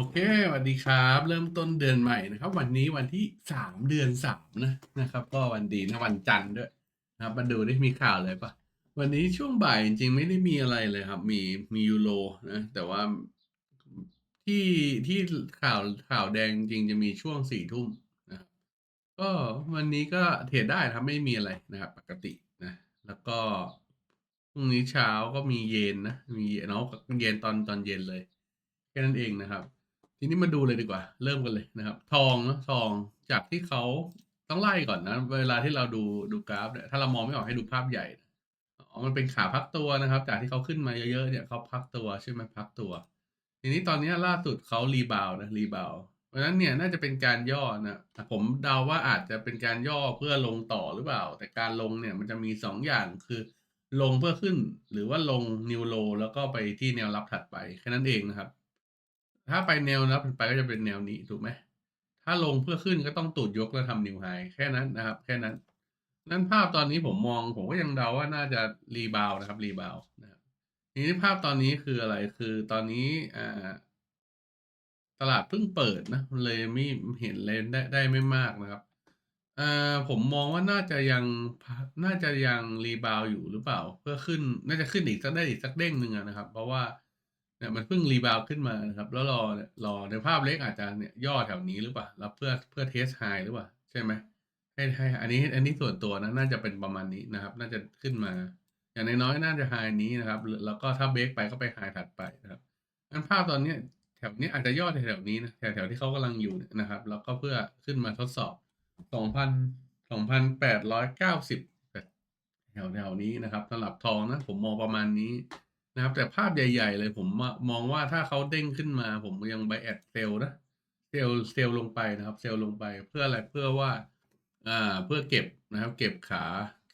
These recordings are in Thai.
โอเคสวัสดีครับ เริ่มต้นเดือนใหม่นะครับ วันนี้วันที่สามเดือนสามนะนะครับ ก็วันดีนะวันจันทร์ด้วยนะครับมาดูได้มีข่าวเลยปะวันนี้ช่วงบ่ายจริงๆไม่ได้มีอะไรเลยครับ มีมียูโรนะแต่ว่าที่ที่ข่าวข่าวแดงจริงจะมีช่วงสี่ทุ่มนะครับก็วันนี้ก็เทรดได้ครับไม่มีอะไรนะครับ ปกตินะ แล้วก็พรุ่งนี้เช้าก็มีเย็นนะมีเยนเนาะเย็นตอนตอนเย็นเลยแค่นั้นเองนะครับ ทีนี้มาดูเลยดีกว่า เริ่มกันเลยนะครับ ทองเนอะทองจากที่เขาต้องไล่ก่อนนะ เวลาที่เราดูดูกราฟเนี่ยถ้าเรามองไม่ออกให้ดูภาพใหญ่อ๋อมันเป็นขาพักตัวนะครับ จากที่เขาขึ้นมาเยอะๆเนี่ยเขาพักตัวใช่ไหมพักตัว ทีนี้ตอนนี้ล่าสุดเขารีบาวนะรีบาวเพราะฉะนั้นเนี่ยน่าจะเป็นการย่อนะผมเดาว่าอาจจะเป็นการย่อเพื่อลงต่อหรือเปล่า แต่การลงเนี่ยมันจะมีสองอย่างคือลงเพื่อขึ้น หรือว่าลงนิวโลแล้วก็ไปที่แนวรับถัดไปแค่นั้นเองนะครับ ถ้าไปแนวรับถัดไปก็จะเป็นแนวนี้ถูกไหม ถ้าลงเพื่อขึ้นก็ต้องตูดยกแล้วทำนิวไฮแค่นั้นนะครับ แค่นั้น นั่นภาพตอนนี้ผมมองผมก็ยังเดาว่าน่าจะรีบาวนะครับรีบาวนะครับทีนี้ภาพตอนนี้คืออะไรคือตอนนี้อ่าตลาดเพิ่งเปิดนะเลยไม่เห็นเลยได้ได้ไม่มากนะครับอ่าผมมองว่าน่าจะยังน่าจะยังรีบาวอยู่หรือเปล่า เพื่อขึ้นน่าจะขึ้นอีกสักได้อีกสักเด้งหนึ่งนะครับ เพราะว่า เนี่ยมันเพิ่งรีบาวขึ้นมานะครับ แล้วรอเนี่ยรอในภาพเล็กอาจจะเนี่ยย่อแถวนี้หรือเปล่าแล้วเพื่อเพื่อเทสไฮหรือเปล่าใช่ไหมให้ให้อันนี้อันนี้ส่วนตัวนะน่าจะเป็นประมาณนี้นะครับ น่าจะขึ้นมา อย่างน้อยๆน่าจะไฮนี้นะครับ แล้วก็ถ้าเบรกไปก็ไปไฮถัดไปนะครับงั้นภาพตอนเนี้ยแถวนี้อาจจะย่อแถวนี้นะแถวๆที่เขากำลังอยู่นะครับ แล้วก็เพื่อขึ้นมาทดสอบ2,000 2,890แปดร้อยเก้าสิบแถวๆนี้นะครับสำหรับทองนะผมมองประมาณนี้ นะครับ แต่ภาพใหญ่ ๆ เลยผมมองว่าถ้าเขาเด้งขึ้นมา ผมยังไบแอดเซลนะเซลเซลลงไปนะครับ เซลลงไปเพื่ออะไรเพื่อว่าอ่าเพื่อเก็บนะครับ เก็บขา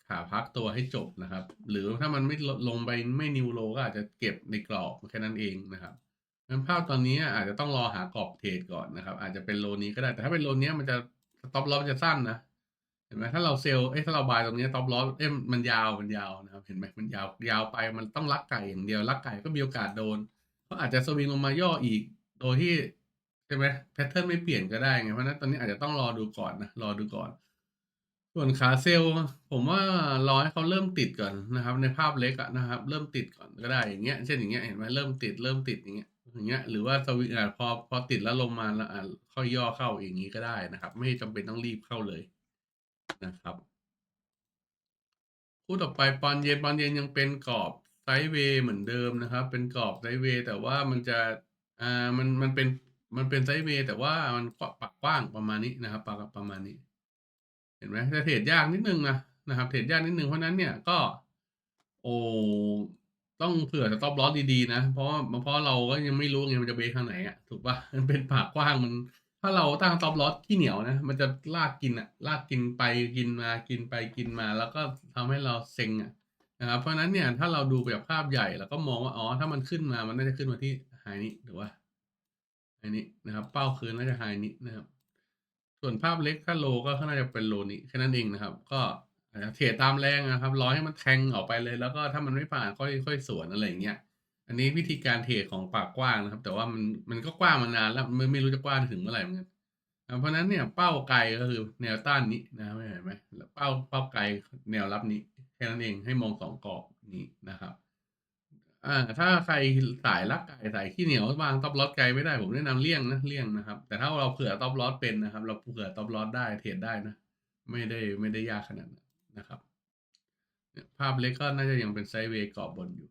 ขาพักตัวให้จบนะครับ หรือถ้ามันไม่ลงไปไม่นิวโลก็อาจจะเก็บในกรอบแค่นั้นเองนะครับงั้นภาพตอนนี้อาจจะต้องรอหากรอบเทรดก่อนนะครับ อาจจะเป็นโลนี้ก็ได้แต่ถ้าเป็นโลนี้มันจะสต็อปลอสจะสั้นนะ เห็นไหมถ้าเราเซลเอ้ถ้าเราบายตรงนี้ต็อปลอสเอ้มันยาวมันยาวนะครับเห็นไหมมันยาวยาวไปมันต้องลักไก่อย่างเดียวลักไก่ก็มีโอกาสโดนก็อาจจะสวิงลงมาย่ออีก โดยที่ใช่ไหมแพทเทิร์นไม่เปลี่ยนก็ได้ไงเพราะนั้นตอนนี้อาจจะต้องรอดูก่อนนะรอดูก่อน ส่วนขาเซลล์ผมว่ารอให้เขาเริ่มติดก่อนนะครับ ในภาพเล็กอะนะครับ เริ่มติดก่อนก็ได้อย่างเงี้ยเช่นอย่างเงี้ยเห็นไหมเริ่มติดเริ่มติดอย่างเงี้ยอย่างเงี้ยหรือว่าสวิงอ่าพอพอติดแล้วลงมาแล้วอ่าค่อยย่อเข้าอย่างนี้ก็ได้นะครับ ไม่จำเป็นต้องรีบเข้าเลย นะครับ คู่ต่อไปปอนเย็นปอนเย็นยังเป็นกรอบไซด์เวย์เหมือนเดิมนะครับ เป็นกรอบไซด์เวย์แต่ว่ามันจะอ่ามันมันเป็นมันเป็นไซด์เวย์แต่ว่ามันปักกว้างประมาณนี้นะครับปากประมาณนี้ เห็นไหมจะเทรดยากนิดนึงนะนะครับ เทรดยากนิดนึงเพราะนั้นเนี่ยก็ โอ้ต้องเผื่อจะตอบลอสดีๆนะ เพราะเพราะเราก็ยังไม่รู้ไงมันจะเบรกทางไหนอะถูกปะมันเป็นปากกว้างมัน ถ้าเราตั้งตอบลอสที่เหนียวนะ มันจะลากกินอะลากกินไปกินมากินไปกินมา แล้วก็ทำให้เราเซ็งอะนะครับเพราะนั้นเนี่ยถ้าเราดูแบบภาพใหญ่เราก็มองว่าอ๋อถ้ามันขึ้นมามันน่าจะขึ้นมาที่ไฮนี้หรือว่าไฮนี้นะครับ เป้าคืนน่าจะไฮนี้นะครับ ส่วนภาพเล็กถ้าโลก็น่าจะเป็นโลนี้แค่นั้นเองนะครับ ก็เทรดตามแรงนะครับรอให้มันแทงออกไปเลย แล้วก็ถ้ามันไม่ผ่านค่อยค่อยสวนอะไรอย่างเงี้ย อันนี้วิธีการเทรดของปากกว้างนะครับ แต่ว่ามันมันก็กว้างมานานแล้วไม่ไม่รู้จะกว้างถึงเมื่อไหร่เหมือนกันเพราะนั้นเนี่ยเป้าไกลก็คือแนวต้านนี้นะไม่เห็นไหมเป้าเป้าไกลแนวรับนี้แค่นั้นเองให้มองสองกรอบนี้นะครับอ่าถ้าใครสายลักไก่สายขี้เหนียววางต็อปลอสไกลไม่ได้ผมแนะนำเลี่ยงนะเลี่ยงนะครับ แต่ถ้าเราเผื่อต็อปลอสเป็นนะครับ เราเผื่อต็อปลอสได้เทรดได้นะ ไม่ได้ไม่ได้ยากขนาดนั้นนะครับภาพเล็กก็น่าจะยังเป็นไซด์เวย์กรอบบนอยู่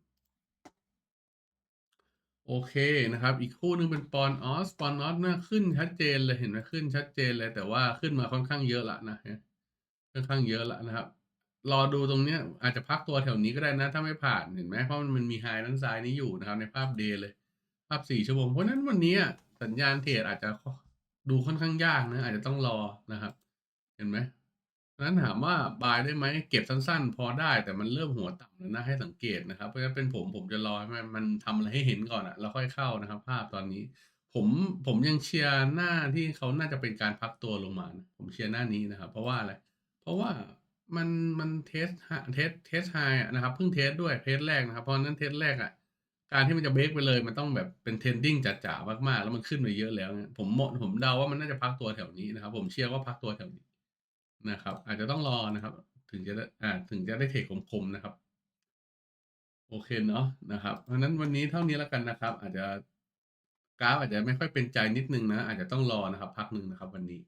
โอเคนะครับ อีกคู่นึงเป็นปอนออสปอนออสน่าขึ้นชัดเจนเลยเห็นไหมขึ้นชัดเจนเลย แต่ว่าขึ้นมาค่อนข้างเยอะละนะค่อนข้างเยอะละนะครับ รอดูตรงเนี้ยอาจจะพักตัวแถวนี้ก็ได้นะ ถ้าไม่ผ่านเห็นไหมเพราะมันมีไฮด้านซ้ายนี้อยู่นะครับ ในภาพเดย์เลย ภาพสี่ชั่วโมงเพราะนั้นวันนี้สัญญาณเทรดอาจจะดูค่อนข้างยากนะอาจจะต้องรอนะครับ เห็นไหม นั้นถามว่าบายได้ไหม เก็บสั้น ๆ พอได้ แต่มันเริ่มหัวต่ำแล้วนะ ให้สังเกตนะครับ เพราะฉะนั้นเป็นผม ผมจะรอให้มันมันทำอะไรให้เห็นก่อนอะแล้วค่อยเข้านะครับ ภาพตอนนี้ ผม ผมยังเชียร์หน้าที่เขาน่าจะเป็นการพักตัวลงมานะผมเชียร์หน้านี้นะครับ เพราะว่าอะไร เพราะว่ามันมันเทสเทสเทสไฮนะครับเพิ่งเทสด้วยเทสแรกนะครับ เพราะนั้นเทสแรกอะการที่มันจะเบรกไปเลย มันต้องแบบเป็น trending จ๋าๆมากๆ แล้วมันขึ้นมาเยอะแล้วเนี่ยผมมผมเดาว่ามันน่าจะพักตัวแถวนี้นะครับ ผมเชื่อว่าพักตัวแถวนี้ นะครับ อาจจะต้องรอนะครับ ถึงจะได้อ่าถึงจะได้เทรดคมๆนะครับ โอเคเนาะนะครับเพราะนั้นวันนี้เท่านี้แล้วกันนะครับ อาจจะกราฟอาจจะไม่ค่อยเป็นใจนิดนึงนะอาจจะต้องรอนะครับ พักหนึ่งนะครับ วันนี้